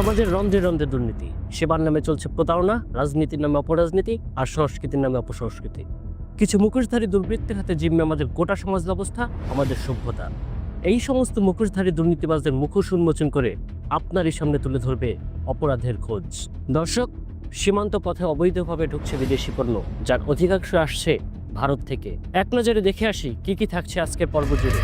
সমাজের রন্ধ্রে রন্ধ্রে দুর্নীতি। সেবার নামে চলছে প্রতারণা, রাজনীতির নামে অপরাজনীতি আর সংস্কৃতির নামে অপসংস্কৃতি। কিছু মুখোশধারী দুর্বৃত্তের হাতে জিম্মে আমাদের গোটা সমাজ ব্যবস্থা, আমাদের সভ্যতা। এই সমস্ত মুখোশধারী দুর্নীতিবাজদের মুখোশ উন্মোচন করে আপনারই সামনে তুলে ধরবে অপরাধের খোঁজ। দর্শক, সীমান্ত পথে অবৈধভাবে ঢুকছে বিদেশি পণ্য, যার অধিকাংশ আসছে ভারত থেকে। এক নজরে দেখে আসি কি কি থাকছে আজকের পর্ব জুড়ে।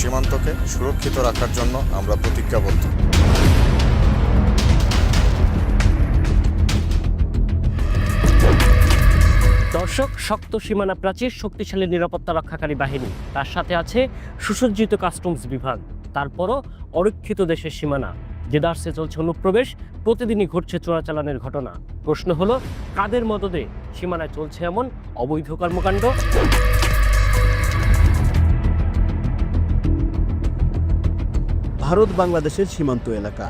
সীমান্তকে সুরক্ষিত রাখার জন্য আমরা প্রতিজ্ঞাবদ্ধ। দর্শক, শক্ত সীমানা প্রাচীর শক্তিশালী নিরাপত্তা রক্ষাকারী বাহিনী। তার সাথে আছে সুসজ্জিত কাস্টমস বিভাগ। তারপরও অরক্ষিত দেশের সীমানা জেদার্সে চলছে অনুপ্রবেশ, প্রতিদিনই ঘটছে চোরাচালানের ঘটনা। প্রশ্ন হলো, কাদের মদদে সীমানায় চলছে এমন অবৈধ কর্মকাণ্ড? ভারত বাংলাদেশের সীমান্ত এলাকা।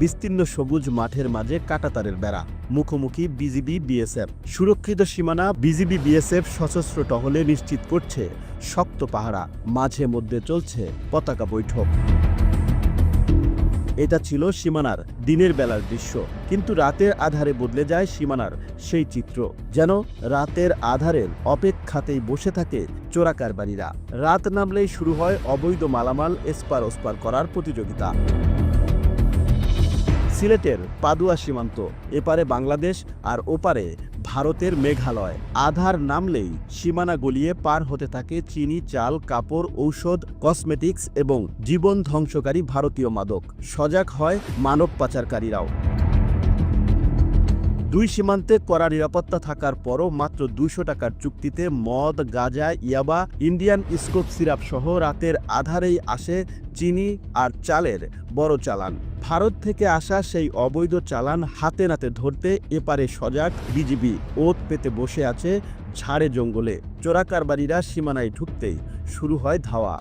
বিস্তীর্ণ সবুজ মাঠের মাঝে কাটাতারের বেড়া। মুখোমুখি বিজিবি বিএসএফ। সুরক্ষিত সীমানা বিজিবি বিএসএফ সশস্ত্র টহলে নিশ্চিত করছে, শক্ত পাহারা। মাঝে মধ্যে চলছে পতাকা বৈঠক। এটা ছিল সীমানার দিনের বেলার দৃশ্য। কিন্তু রাতের আধারে বদলে যায় সীমানার সেই চিত্র। যেন রাতের আধারের অপেক্ষাতেই বসে থাকে চোরাকারবারীরা। রাত নামলেই শুরু হয় অবৈধ মালামাল এসপার ওসপার করার প্রতিযোগিতা। সিলেটের পাদুয়া সীমান্ত, এপারে বাংলাদেশ আর ওপারে ভারতের মেঘালয়। আধার নামলেই সীমানা গলিয়ে পার হতে থাকে চিনি, চাল, কাপড়, ঔষধ, কসমেটিক্স এবং জীবন ধ্বংসকারী ভারতীয় মাদক। সজাগ হয় মানব পাচারকারীরাও। দুই সীমান্তে কড়া নিরাপত্তা থাকার পরও মাত্র দুশো টাকার চুক্তিতে মদ, গাঁজা, ইয়াবা, ইন্ডিয়ান স্কোপ সিরাপ সহ রাতের আধারেই আসে চিনি আর চালের বড় চালান। ভারত থেকে আসা সেই অবৈধ চালান হাতে নাতে ধরতে এপারে সজাগ বিজিবি। ওত পেতে বসে আছে ঝাড়ে জঙ্গলে। চোরাকারবারীরা সীমানায় ঢুকতেই শুরু হয় ধাওয়া।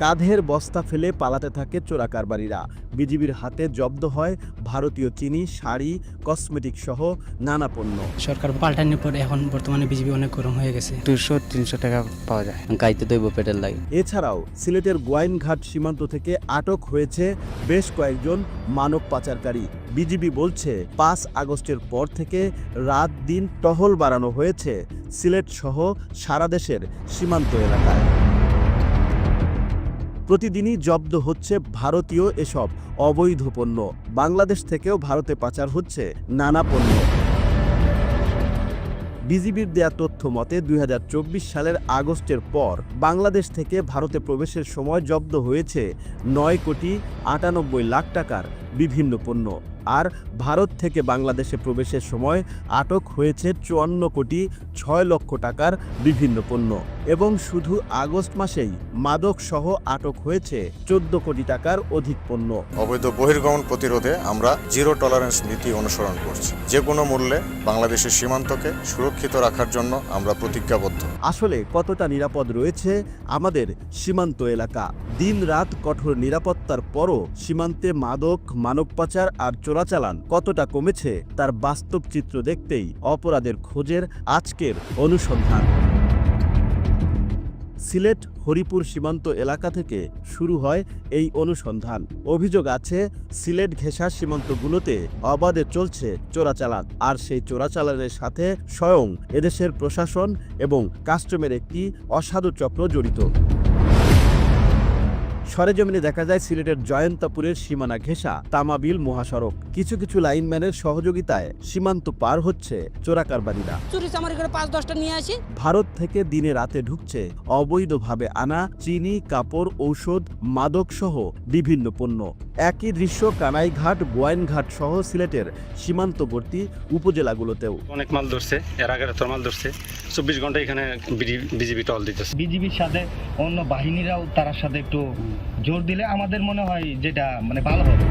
কাঁধের বস্তা ফেলে পালাতে থাকে চোরাকারবারীরা। বিজিবির হাতে জব্দ হয় ভারতীয় চিনি শাড়ি কসমেটিক সহ নানা পণ্য। সরকার পাল্টানোর পর এখন বর্তমানে বিজেপি অনেক গরম হয়ে গেছে। দুশো তিনশো টাকা পাওয়া যায়। গাইতে দইব পেটের লাগে। এছাড়াও সিলেটের গোয়াইনঘাট সীমান্ত থেকে আটক হয়েছে বেশ কয়েকজন মানব পাচারকারী। বিজিবি বলছে পাঁচ আগস্টের পর থেকে রাত দিন টহল বাড়ানো হয়েছে সিলেট সহ সারা দেশের সীমান্ত এলাকায়। প্রতিদিনই জব্দ হচ্ছে ভারতীয় এসব অবৈধ পণ্য। বাংলাদেশ থেকেও ভারতে পাচার হচ্ছে নানা পণ্য। বিজিবির দেয়া তথ্য মতে, দুই হাজার চব্বিশ সালের আগস্টের পর বাংলাদেশ থেকে ভারতে প্রবেশের সময় জব্দ হয়েছে নয় কোটি আটানব্বই লাখ টাকার বিভিন্ন পণ্য। আর ভারত থেকে বাংলাদেশে প্রবেশের সময় আটক হয়েছে চুয়ান্ন কোটি ছয় লক্ষ টাকার বিভিন্ন পণ্য। এবং শুধু আগস্ট মাসেই মাদক সহ আটক হয়েছে চোদ্দ কোটি টাকার অধিক পণ্য। অবৈধ বহির্গমন প্রতিরোধে আমরা জিরো টলারেন্স নীতি অনুসরণ করছি। যে কোনো মূল্যে বাংলাদেশের সীমান্তকে সুরক্ষিত রাখার জন্য আমরা প্রতিজ্ঞাবদ্ধ। আসলে কতটা নিরাপদ রয়েছে আমাদের সীমান্ত এলাকা। দিন রাত কঠোর নিরাপত্তার পরও সীমান্তে মাদক মানব পাচার আর চোরাচালান কতটা কমেছে তার বাস্তব চিত্র দেখতেই অপরাধের খোঁজের আজকের অনুসন্ধান। সিলেট হরিপুর সীমান্ত এলাকা থেকে শুরু হয় এই অনুসন্ধান। অভিযোগ আছে, সিলেট ঘেঁষা সীমান্তগুলোতে অবাধে চলছে চোরাচালান। আর সেই চোরাচালানের সাথে স্বয়ং এদেশের প্রশাসন এবং কাস্টমের একটি অসাধু চক্র জড়িত। সরেজমিনে দেখা যায় সিলেটের জয়ন্তাপুরের সীমানা ঘেঁষা তামাবিল মহাসড়ক। কিছু কিছু লাইনম্যানের সহযোগিতায় সীমান্ত পার হচ্ছে চোরাকারবারীরা। চুরি চামারি করে পাঁচ দশটা নিয়ে আসি। ভারত থেকে দিনে রাতে ঢুকছে অবৈধভাবে আনা চিনি কাপড় ঔষধ মাদক সহ বিভিন্ন পণ্য। একই দৃশ্য কানাইঘাট গোয়াইনঘাট সহ সিলেটের সীমান্তবর্তী উপজেলাগুলোতেও। অনেক মাল ধরছে এর আগে তোর মাল ধরছে। চব্বিশ ঘণ্টা এখানে বিজিবি টল দিতেছে। বিজিবির সাথে অন্য বাহিনীরাও তার সাথে একটু জোর দিলে আমাদের মনে হয় যেটা মানে ভালো হবে।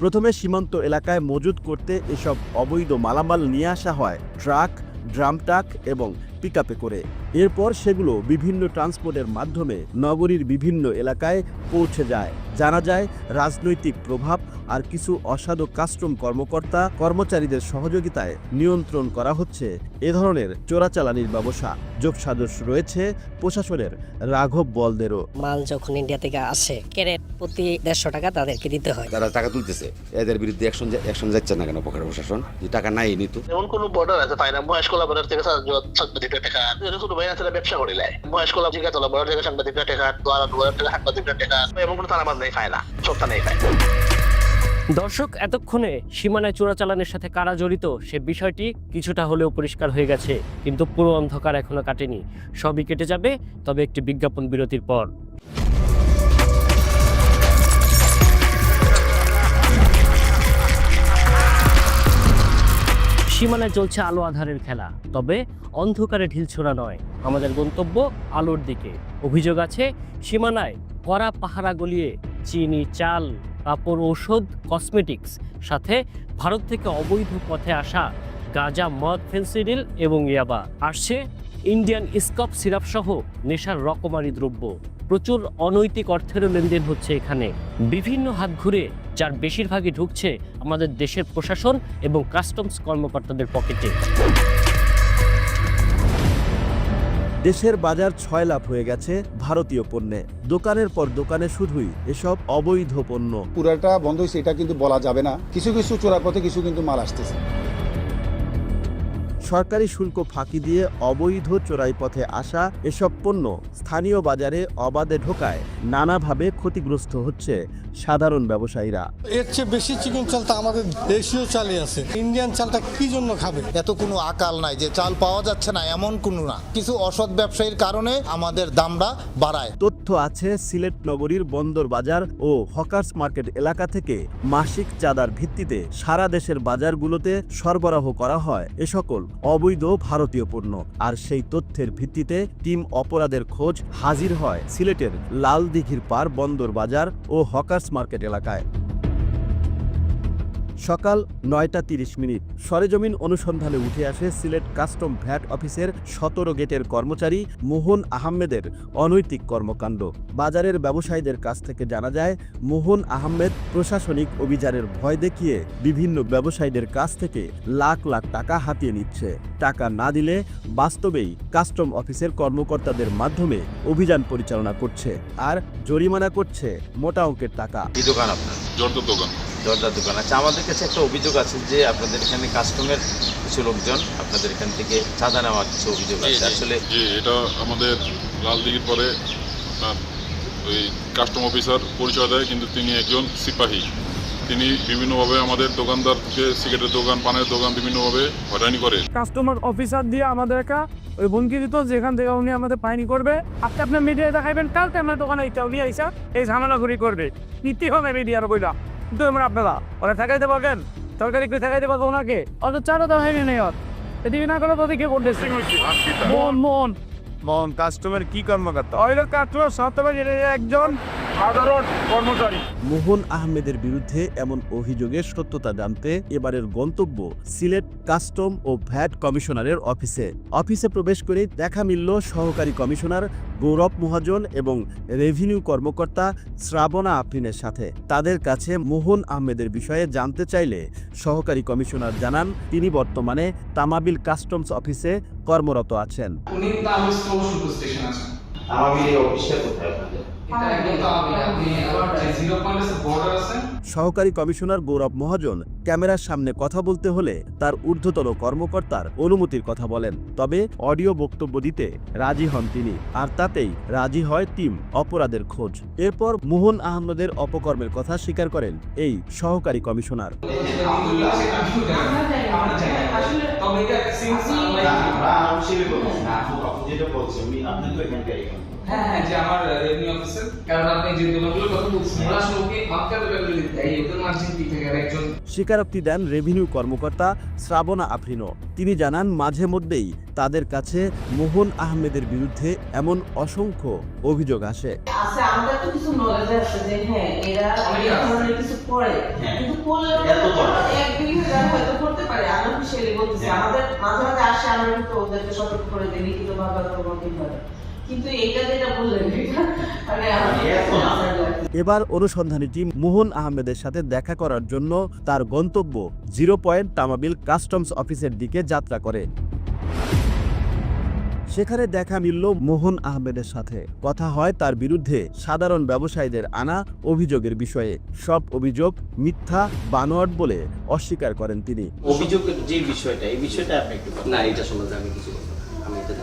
প্রথমে সীমান্ত এলাকায় মজুদ করতে এসব অবৈধ মালামাল নিয়ে আসা হয়, ট্রাক, ড্রাম ট্রাক এবং পিক করে। এরপর সেগুলো বিভিন্ন ট্রান্সপোর্টের মাধ্যমে নগরীর বিভিন্ন এলাকায় পৌঁছে যায়। জানা যায় রাজনৈতিক প্রভাব আর কিছু অসাধু কাস্টম কর্মকর্তা কর্মচারীদের সহযোগিতায় নিয়ন্ত্রণ করা হচ্ছে। এ ধরনের চোরাচালানির ব্যবসা যোগসাদস্য রয়েছে প্রশাসনের রাঘব বলদেরও। মাল যখন ইন্ডিয়া থেকে আসে ক্যারেট প্রতি দেড়শো টাকা তাদেরকে দিতে হয়। তারা টাকা তুলতেছে। এদের বিরুদ্ধে অ্যাকশন অ্যাকশন যাচ্ছে না কেন পকেট প্রশাসন? যে টাকা নাই নিত এমন কোন বর্ডার আছে? পাই না বয়স্ক লাভের থেকে সাংবাদিকরা টাকা। কোনো ভাই আছে ব্যবসা করে বয়স্ক লাভ জিজ্ঞাসা তোলা বড় থেকে সাংবাদিকরা টাকা দোয়ারা দোয়ারা থেকে সাংবাদিকরা টাকা। এমন কোনো তারা পায় না সত্তা নেই দর্শক, এতক্ষণে সীমানায় চোরাচালানের সাথে কারা জড়িত সে বিষয়টি কিছুটা হলেও পরিষ্কার হয়ে গেছে, কিন্তু পুরো অন্ধকার এখনও কাটেনি। সবই কেটে যাবে, তবে একটি বিজ্ঞাপন বিরতির পর। সীমানায় চলছে আলো আধারের খেলা, তবে অন্ধকারে ঢিলছোড়া নয়। আমাদের গন্তব্য আলোর দিকে। অভিযোগ আছে, সীমানায় কড়া পাহারা গলিয়ে চিনি, চাল কাপড় ঔষধ, কসমেটিক্স। সাথে ভারত থেকে অবৈধ পথে আসা গাঁজা, মদ, ফেন্সিডিল এবং ইয়াবা। আসছে ইন্ডিয়ান স্কপ সিরাপ সহ নেশার রকমারি দ্রব্য। প্রচুর অনৈতিক অর্থেরও লেনদেন হচ্ছে এখানে। বিভিন্ন হাত ঘুরে যার বেশিরভাগই ঢুকছে আমাদের দেশের প্রশাসন এবং কাস্টমস কর্মকর্তাদের পকেটে। দেশের বাজার ছয় লাভ হয়ে গেছে ভারতীয় পণ্যে। দোকানের পর দোকানে শুধুই এসব অবৈধ পণ্য। পুরাটা বন্ধ হয়েছে এটা কিন্তু বলা যাবে না। কিছু কিছু চোরা পথে কিছু কিন্তু মাল আসতেছে। সরকারি শুল্ক ফাঁকি দিয়ে অবৈধ চোরাই পথে আসা এসব পণ্য স্থানীয় বাজারে অবাধে ঢোকায় নানাভাবে ক্ষতিগ্রস্ত হচ্ছে সাধারণ ব্যবসায়ীরা। এর চেয়ে বেশি চিকেন চালটা আমাদের দেশীয় চালে আছে। ইন্ডিয়ান চালটা কি জন্য খাবে? এত কোনো আকাল নাই যে চাল পাওয়া যাচ্ছে না এমন কোনো না। কিছু অসৎ ব্যবসায়ীর কারণে আমাদের দামটা বাড়ায়। তথ্য আছে সিলেট নগরীর বন্দর বাজার ও হকার্স মার্কেট এলাকা থেকে মাসিক চাঁদার ভিত্তিতে সারা দেশের বাজারগুলোতে সরবরাহ করা হয় এ সকল অবৈধ ভারতীয় পণ্য। আর সেই তথ্যের ভিত্তিতে টিম অপরাধের খোঁজ হাজির হয় সিলেটের লাল দিঘির পার বন্দর বাজার ও হকার্স মার্কেট এলাকায়। সকাল নয়টা তিরিশ মিনিট। সরেজমিন অনুসন্ধানে উঠে আসে সিলেট কাস্টম ভ্যাট অফিসের সতেরো গেটের কর্মচারী মোহন আহমেদের অনৈতিক কর্মকাণ্ড। বাজারের ব্যবসায়ীদের কাছ থেকে জানা যায় মোহন আহমেদ প্রশাসনিক অভিযানের ভয় দেখিয়ে বিভিন্ন ব্যবসায়ীদের কাছ থেকে লাখ লাখ টাকা হাতিয়ে নিচ্ছে। টাকা না দিলে বাস্তবেই কাস্টম অফিসের কর্মকর্তাদের মাধ্যমে অভিযান পরিচালনা করছে। আর জরিমানা করছে মোটা অঙ্কের টাকা। দোকান আপনার? দোকান দরজার দোকান আছে। আমাদের কাছে একটা অভিযোগ আছে যে আপনাদের এখানে কাস্টমের কিছু লোকজন আপনাদের এখান থেকে চাঁদা নেওয়ার কিছু অভিযোগ আছে। আসলে জি এটা আমাদের লাল দিঘির পরে আপনার ওই কাস্টম অফিসার পরিচয় দেয় কিন্তু তিনি একজন সিপাহী। তিনি বিভিন্নভাবে আমাদের দোকানদারকে সিগারেটের দোকান পানের দোকান বিভিন্নভাবে হয়রানি করে। কাস্টমার অফিসার দিয়ে আমাদের একটা ওই হুমকি দিত যেখান থেকে উনি আমাদের পাইনি করবে। আপনি আপনার মিডিয়ায় দেখাইবেন কালকে আপনার দোকানে এটা উনি আইসা এই ঝামেলা ঘুরি করবে। নীতি হবে মিডিয়ার বইলা। কিন্তু আমরা আপনারা। ওরা ঠেকাইতে পারবেন সরকারি কি ঠেকাইতে পারব ওনাকে? অত চারও তো হয়নি নেই এদিকে না করে তোদের কে করতেছে মন মন। মন কাস্টমার কি কর্মকর্তা? ওই কাস্টমার সত্যবাদী একজন। সাধারণ কর্মচারী। মোহন আহমেদের বিরুদ্ধে এমন অভিযোগের সত্যতা জানতে এবারের গন্তব্য সিলেট কাস্টম ও ভ্যাট কমিশনারের অফিসে। অফিসে প্রবেশ করে দেখা মিলল সহকারী কমিশনার গৌরব মহাজন এবং রেভিনিউ কর্মকর্তা শ্রাবণা আফরিনের সাথে। তাদের কাছে মোহন আহমেদের বিষয়ে জানতে চাইলে সহকারী কমিশনার জানান তিনি বর্তমানে তামাবিল কাস্টমস অফিসে কর্মরত আছেন। উনি স্টেশন এই কোথায় সহকারী কমিশনার গৌরব মহাজন ক্যামেরার সামনে কথা বলতে হলে তার ঊর্ধ্বতন কর্মকর্তার অনুমতির কথা বলেন। তবে অডিও বক্তব্য দিতে রাজি হন তিনি আর তাতেই রাজি হয় টিম অপরাধের খোঁজ। এরপর মোহন আহমদের অপকর্মের কথা স্বীকার করেন এই সহকারী কমিশনার। তবে এটা সিন্স যেটা বলছি আপনি তো এখানকার হ্যাঁ হ্যাঁ যে আমার রেভিনিউ অফিসার কারণ আপনি যে দোকানগুলোর কথা বলছেন ওরা আসলে ওকে মাপতে দিতে এই ওদের মার্জিন দিক থেকে একজন স্বীকারোক্তি দেন রেভিনিউ কর্মকর্তা শ্রাবণা আফরিনো তিনি জানান মাঝে মধ্যেই তাদের কাছে মোহন আহমেদের বিরুদ্ধে এমন অসংখ্য অভিযোগ আসে। আচ্ছা আমাদের তো কিছু নলেজ আছে যে হ্যাঁ এরা অনেকে ধরনের কিছু করে। কিন্তু করলেও এক দুই হাজার হয়তো করতে পারে। আমি অফিসিয়ালি বলতেছি আমাদের মাঝে মাঝে আসে আমরা কিন্তু ওদেরকে সতর্ক করে দিই অথবা কীভাবে মানে আমার এত না। এবার অনুসন্ধানী টিম মোহন আহমেদের সাথে দেখা করার জন্য তার গন্তব্য জিরো পয়েন্ট তামাবিল কাস্টমস অফিসের দিকে যাত্রা করে। সেখানে দেখা মিলল মোহন আহমেদের সাথে। কথা হয় তার বিরুদ্ধে সাধারণ ব্যবসায়ীদের আনা অভিযোগের বিষয়ে। সব অভিযোগ মিথ্যা বানোয়াট বলে অস্বীকার করেন তিনি। অভিযোগের যে বিষয়টা এই বিষয়টা আপনি একটু না এটা সম্বন্ধে আমি কিছু বলব আমি এটা।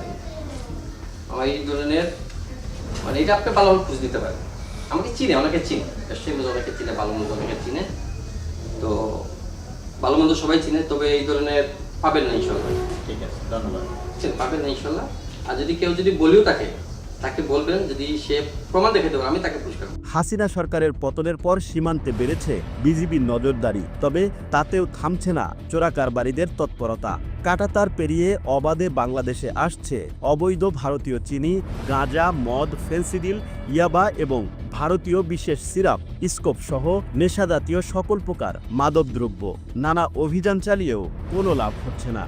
আমার এই ধরনের মানে এটা আপনি ভালোভাবে খুঁজ দিতে পারেন। আমাকে চিনে অনেকে চিনে। ব্যবসায়ী অনেকে চিনে ভালো মন্দ অনেকে চিনে। তো ভালো মন্দ সবাই চিনে তবে এই ধরনের পাবেন না ইনশাল্লাহ ঠিক আছে ধন্যবাদ। পাবেন না ইনশাল্লাহ আর যদি কেউ যদি বলিও থাকে তাকে বলবেন যদি সে প্রমাণ দেখে দেবেন আমি তাকে পুরস্কার হাসিনা সরকারের পতনের পর সীমান্তে বেড়েছে বিজিবির নজরদারি, তবে তাতেও থামছে না চোরাকারবারিদের তৎপরতা। কাটাতার পেরিয়ে অবাধে বাংলাদেশে আসছে অবৈধ ভারতীয় চিনি, গাঁজা, মদ, ফেন্সিডিল, ইয়াবা এবং ভারতীয় বিশেষ সিরাপ, স্কোপ সহ নেশাজাতীয় সকল প্রকার মাদকদ্রব্য। নানা অভিযান চালিয়েও কোনো লাভ হচ্ছে না।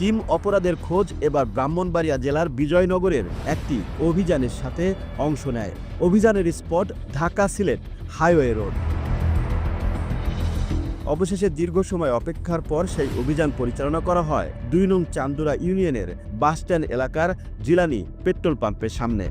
টিম অপরাধের খোঁজ এবার ব্রাহ্মণবাড়িয়া জেলার বিজয়নগরের একটি অভিযানের সাথে অংশ নেয়। অভিযানের spot Dhaka Sylhet highway road. অবশেষে দীর্ঘ সময় অপেক্ষার পর সেই অভিযান পরিচালনা করা হয়। দুই নং চান্দুরা ইউনিয়নের বাসস্ট্যান্ড এলাকার জিলানি পেট্রোল পাম্পের সামনে।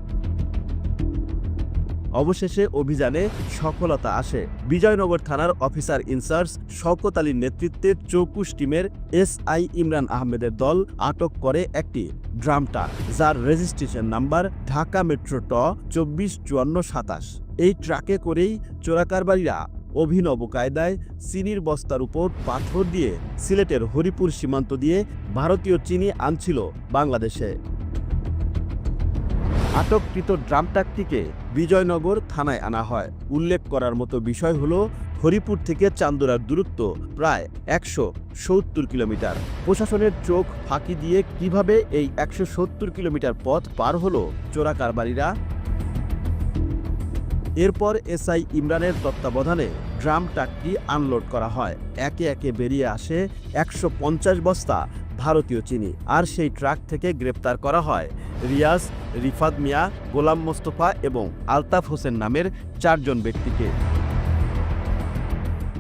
অবশেষে অভিযানে সফলতা আসে। বিজয়নগর থানার অফিসার ইনচার্জ শওকত আলীর নেতৃত্বে চৌকুশ টিমের এসআই ইমরান আহমেদের দল আটক করে একটি ড্রাম ট্রাক, যার রেজিস্ট্রেশন নাম্বার ঢাকা মেট্রো ট চব্বিশ চুয়ান্ন সাতাশ। এই ট্রাকে করেই চোরাকারবারীরা অভিনব কায়দায় চিনির বস্তার উপর পাথর দিয়ে সিলেটের হরিপুর সীমান্ত দিয়ে ভারতীয় চিনি আনছিল বাংলাদেশে। আটককৃত ড্রাম ট্রাকটিকে বিজয়নগর থানায় আনা হয়। উল্লেখ করার মতো বিষয় হলো, হরিপুর থেকে চান্দুরার দূরত্ব প্রায় একশো সত্তর কিলোমিটার। প্রশাসনের চোখ ফাঁকি দিয়ে কীভাবে এই একশো সত্তর কিলোমিটার পথ পার হলো চোরাকারবারীরা এরপর এসআই ইমরানের তত্ত্বাবধানে ড্রাম ট্রাকটি আনলোড করা হয়। একে একে বেরিয়ে আসে একশো পঞ্চাশ বস্তা ভারতীয় চিনি, আর সেই ট্রাক থেকে গ্রেপ্তার করা হয়। রিয়াজ রিফাত মিয়া গোলাম মোস্তফা এবং আলতাফ হোসেন নামের চারজন ব্যক্তিকে।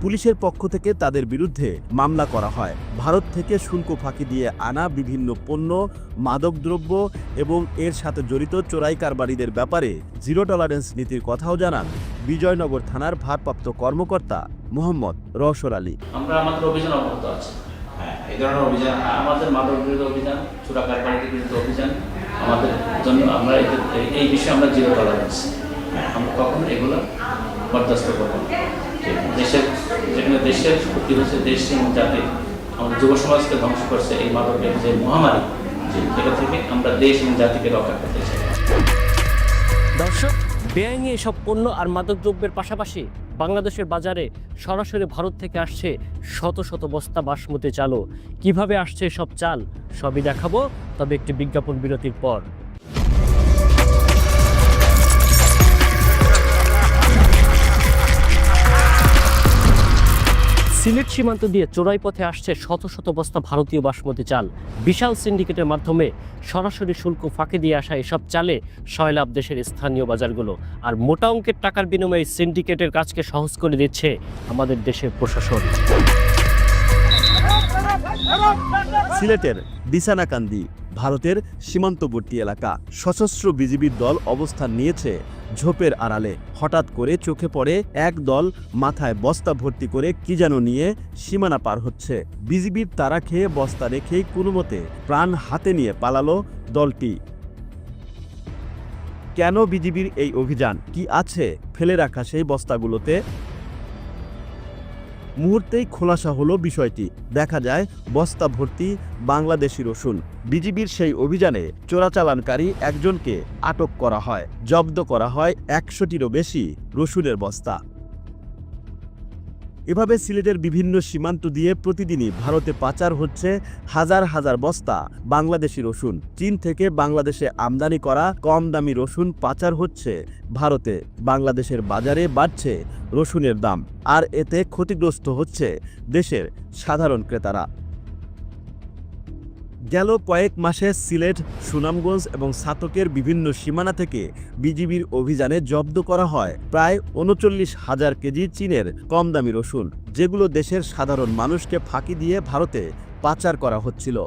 পুলিশের পক্ষ থেকে তাদের বিরুদ্ধে মামলা করা হয়। ভারত থেকে শুল্ক ফাঁকি দিয়ে আনা বিভিন্ন পণ্য মাদকদ্রব্য এবং এর সাথে জড়িত চোরাই কারবারিদের ব্যাপারে জিরো টলারেন্স নীতির কথাও জানান বিজয়নগর থানার ভারপ্রাপ্ত কর্মকর্তা মোহাম্মদ রহসর আলী। আমরা আমাদের অভিযান অব্যাহত আছে। হ্যাঁ এই ধরনের অভিযান আমাদের মাদক বিরোধী অভিযান চোরা কারবারিদের বিরুদ্ধে অভিযান আমাদের জন্য আমরা এই- বিষয়ে আমরা জিরো টলারেন্স আমরা কখনো এগুলো বরদাস্ত করব দেশের যেখানে দেশের ক্ষতি হচ্ছে দেশ এবং জাতি, আমাদের যুব সমাজকে ধ্বংস করছে এই মাদকের যে মহামারী এটা থেকে আমরা দেশ এবং জাতিকে রক্ষা করতে চাই। দর্শক বেআইনি এসব পণ্য আর মাদকদ্রব্যের পাশাপাশি বাংলাদেশের বাজারে সরাসরি ভারত থেকে আসছে শত শত বস্তা বাসমতি চালও। কীভাবে আসছে সব চাল, সবই দেখাবো, তবে একটি বিজ্ঞাপন বিরতির পর। সিলেট সীমান্ত দিয়ে চোরাই পথে আসছে শত শত বস্তা ভারতীয় বাসমতি চাল। বিশাল সিন্ডিকেটের মাধ্যমে সরাসরি শুল্ক ফাঁকি দিয়ে আসা এসব চালে সয়লাভ দেশের স্থানীয় বাজারগুলো। আর মোটা অঙ্কের টাকার বিনিময়ে সিন্ডিকেটের কাজকে সহজ করে দিচ্ছে আমাদের দেশের প্রশাসন। সিলেটের দিসানাকান্দি ভারতের সীমান্তবর্তী এলাকা। সশস্ত্র বিজিবির দল অবস্থান নিয়েছে ঝোপের আড়ালে। হঠাৎ করে চোখে পড়ে এক দল মাথায় বস্তা ভর্তি করে কি যেন নিয়ে সীমানা পার হচ্ছে। বিজিবির তারা খেয়ে বস্তা রেখেই কোনো মতে প্রাণ হাতে নিয়ে পালালো দলটি। কেন বিজিবির এই অভিযান? কি আছে? ফেলে রাখা সেই বস্তাগুলোতে মুহূর্তেই খোলাসা হলো বিষয়টি। দেখা যায়, বস্তা ভর্তি বাংলাদেশি রসুন। বিজিবির সেই অভিযানে চোরাচালানকারী একজনকে আটক করা হয়। জব্দ করা হয় একশোটিরও বেশি রসুনের বস্তা। এভাবে সিলেটের বিভিন্ন সীমান্ত দিয়ে প্রতিদিনই ভারতে পাচার হচ্ছে হাজার হাজার বস্তা বাংলাদেশি রসুন। চীন থেকে বাংলাদেশে আমদানি করা কম দামি রসুন পাচার হচ্ছে। ভারতে বাংলাদেশের বাজারে বাড়ছে রসুনের দাম। আর এতে ক্ষতিগ্রস্ত হচ্ছে দেশের সাধারণ ক্রেতারা। গেল কয়েক মাসে সিলেট, সুনামগঞ্জ এবং সাতকের বিভিন্ন সীমানা থেকে বিজিবির অভিযানে জব্দ করা হয়। প্রায় উনচল্লিশ হাজার কেজি চীনের কম দামি রসুন, যেগুলো দেশের সাধারণ মানুষকে ফাঁকি দিয়ে ভারতে পাচার করা হচ্ছিল।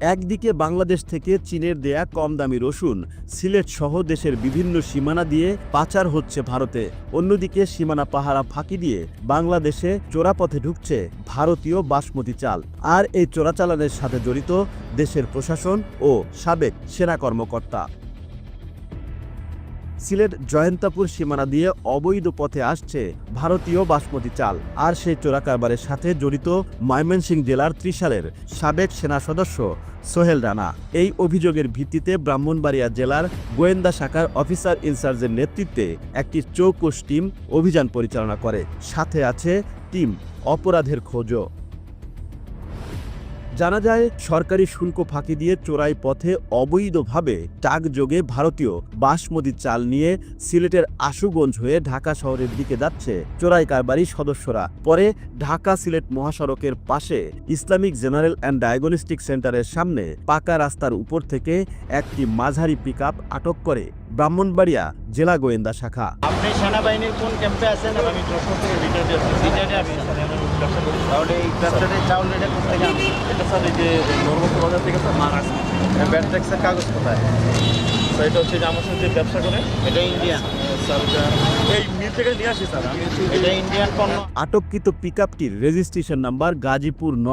একদিকে বাংলাদেশ থেকে চীনের দেয়া কম দামি রসুন সিলেট সহ দেশের বিভিন্ন সীমানা দিয়ে পাচার হচ্ছে ভারতে। অন্যদিকে সীমানা পাহারা ফাঁকি দিয়ে বাংলাদেশে চোরাপথে ঢুকছে ভারতীয় বাসমতি চাল। আর এই চোরাচালানের সাথে জড়িত দেশের প্রশাসন ও সাবেক সেনা কর্মকর্তা। সিলেট জয়ন্তাপুর সীমানা দিয়ে অবৈধ পথে আসছে ভারতীয় বাসমতি চাল। আর সেই চোরাকারবারের সাথে জড়িত ময়মনসিংহ জেলার ত্রিশালের সাবেক সেনা সদস্য সোহেল রানা। এই অভিযোগের ভিত্তিতে ব্রাহ্মণবাড়িয়া জেলার গোয়েন্দা শাখার অফিসার ইনচার্জের নেতৃত্বে একটি চৌকস টিম অভিযান পরিচালনা করে। সাথে আছে টিম অপরাধের খোঁজও। জানা যায়, সরকারি শুল্ক ফাঁকি দিয়ে চোরাই পথে অবৈধভাবে টাকযোগে ভারতীয় বাসমতি চাল নিয়ে সিলেটের আশুগঞ্জ হয়ে ঢাকা শহরের দিকে যাচ্ছে চোরাই কারবারি সদস্যরা। পরে ঢাকা সিলেট মহাসড়কের পাশে ইসলামিক জেনারেল অ্যান্ড ডায়াগনস্টিক সেন্টারের সামনে পাকা রাস্তার উপর থেকে একটি মাঝারি পিকআপ আটক করে। ব্রাহ্মণবাড়িয়া জেলা গোয়েন্দা শাখা। আপনি সেনাবাহিনীর কোন ক্যাম্পে আছেন আমি যশোর থেকে আমি তাহলে এই ব্যবসাটা চাউল এটা আমি এটা স্যার এই যে বাজার থেকে স্যার মাল আসছে। ব্যাড ট্যাক্সের কাগজ কোথায়? স্যার এটা হচ্ছে যে আমার সাথে ব্যবসা করে এটা ইন্ডিয়ান স্যার এই মিল থেকে নিয়ে আসি স্যার এটা ইন্ডিয়ান পণ্য। আটককৃত পিকআপটির রেজিস্ট্রেশন নাম্বার গাজীপুর ন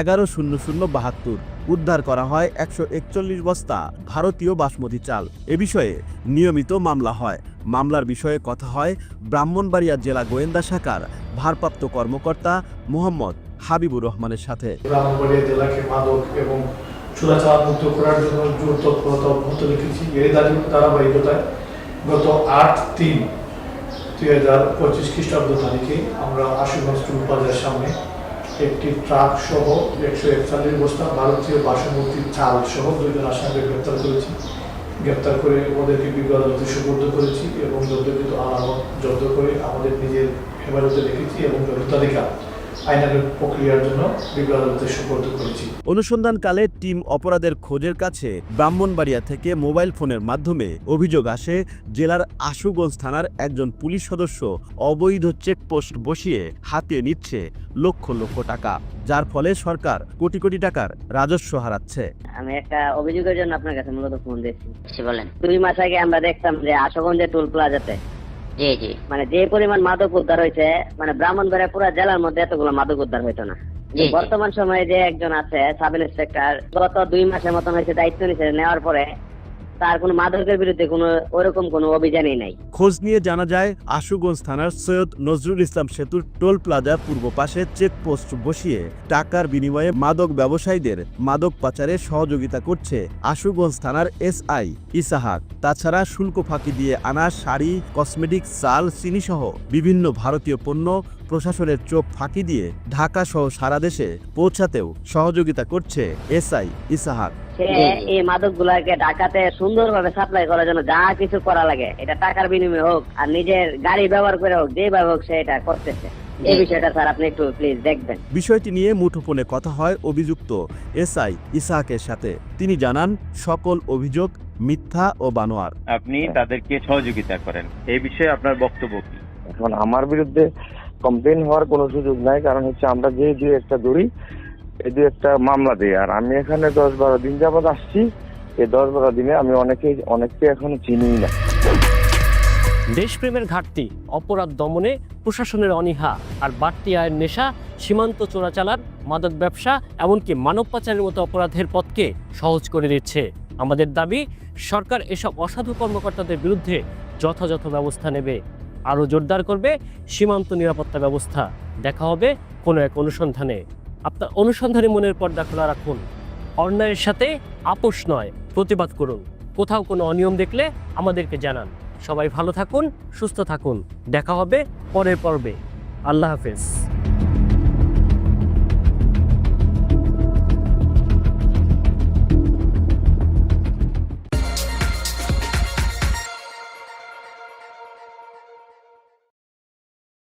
এগারো শূন্য শূন্য বাহাত্তর। উদ্ধার করা হয় একশো একচল্লিশ বস্তা ভারতীয় বাসমতি চাল। এ বিষয়ে নিয়মিত মামলা হয়। মামলার বিষয়ে কথা হয় ব্রাহ্মণবাড়িয়া জেলা গোয়েন্দা শাখার ভারপ্রাপ্ত কর্মকর্তা মোহাম্মদ হাবিবুর রহমানের সাথে। ব্রাহ্মণবাড়িয়া জেলাকে মাদক এবং গত আট তিন দুই হাজার পঁচিশ খ্রিস্টাব্দ তারিখে আমরা আশুগঞ্জ সামনে একটি ট্রাক সহ একশো একচল্লিশ বস্তা ভারতীয় বাসমতি চাল সহ দুইজন আসামিকে গ্রেপ্তার করেছি। গ্রেপ্তার করে ওদেরকে বিজ্ঞ সুবদ্ধ করেছি এবং জব্দকৃত আলামত জব্দ করে আমাদের নিজের হেফাজতে রেখেছি এবং তালিকা আইনানুগ প্রক্রিয়ার জন্য বিজ্ঞ সুপর্দ করেছি অনুসন্ধানকালে টিম অপরাধের খোঁজের কাছে ব্রাহ্মণবাড়িয়া থেকে মোবাইল ফোনের মাধ্যমে অভিযোগ আসে জেলার আশুগঞ্জ থানার একজন পুলিশ সদস্য অবৈধ চেকপোস্ট বসিয়ে হাতিয়ে নিচ্ছে লক্ষ লক্ষ টাকা যার ফলে সরকার কোটি কোটি টাকার রাজস্ব হারাচ্ছে। আমি একটা অভিযোগের জন্য আপনার কাছে মূলত ফোন দিচ্ছি বলেন দুই মাস আগে আমরা দেখতাম যে আশোগঞ্জে টোল প্লাজাতে জি জি। মানে যে পরিমাণ মাদক উদ্ধার হয়েছে মানে ব্রাহ্মণবাড়িয়া পুরো জেলার মধ্যে এতগুলো মাদক উদ্ধার হইতো না। বর্তমান সময়ে যে একজন আছে সাব ইন্সপেক্টর গত দুই মাসের মতন হয়েছে দায়িত্ব নিয়েছে নেওয়ার পরে তার কোনো মাদকের বিরুদ্ধে কোনো ওরকম কোনো অভিযানই নাই। খোঁজ নিয়ে জানা যায়, আশুগঞ্জ থানার সৈয়দ নজরুল ইসলাম সেতুর টোল প্লাজা পূর্ব পাশে চেকপোস্ট বসিয়ে টাকার বিনিময়ে মাদক ব্যবসায়ীদের মাদক পাচারে সহযোগিতা করছে আশুগঞ্জ থানার এসআই ইসাহাক। তাছাড়া শুল্ক ফাঁকি দিয়ে আনা শাড়ি, কসমেটিক, চাল চিনি সহ বিভিন্ন ভারতীয় পণ্য প্রশাসনের চোখ ফাঁকি দিয়ে ঢাকা সহ সারা দেশে পৌঁছাতেও সহযোগিতা করছে এসআই ইসাহাক। সে এই মাদক গুলাকে ঢাকাতে সুন্দরভাবে সাপ্লাই করার জন্য যা কিছু করা লাগে এটা টাকার বিনিময়ে হোক আর নিজের গাড়ি ব্যবহার করে হোক যেভাবে হোক সে এটা করতেছে। এই বিষয়টা স্যার আপনি একটু প্লিজ দেখবেন। বিষয়টি নিয়ে মুঠোফোনে কথা হয় অভিযুক্ত এসআই ইসাহাকের সাথে। তিনি জানান সকল অভিযোগ মিথ্যা ও বানোয়ার। আপনি তাদেরকে সহযোগিতা করেন। এই বিষয়ে আপনার বক্তব্য কি? এখন আমার বিরুদ্ধে কমপ্লেন হওয়ার কোনো সুযোগ নাই কারণ হচ্ছে আমরা যে দুই একটা ধরি এই দুই একটা মামলা দিই আর আমি এখানে দশ বারো দিন যাবত আসছি। এই দশ বারো দিনে আমি অনেকে অনেককে এখনও চিনি না। দেশপ্রেমের ঘাটতি, অপরাধ দমনে প্রশাসনের অনীহা, আর বাড়তি আয়ের নেশা, সীমান্ত চোরাচালান, মাদক ব্যবসা, এমনকি মানব পাচারের মতো অপরাধের পথকে সহজ করে দিচ্ছে। আমাদের দাবি, সরকার এসব অসাধু কর্মকর্তাদের বিরুদ্ধে যথাযথ ব্যবস্থা নেবে। আরও জোরদার করবে সীমান্ত নিরাপত্তা ব্যবস্থা। দেখা হবে কোনো এক অনুসন্ধানে। আপনার অনুসন্ধানী মনের পর্দা খোলা রাখুন। অন্যায়ের সাথে আপোষ নয়, প্রতিবাদ করুন। কোথাও কোনো অনিয়ম দেখলে আমাদেরকে জানান। সবাই ভালো থাকুন, সুস্থ থাকুন। দেখা হবে পরের পর্বে। আল্লাহ হাফেজ।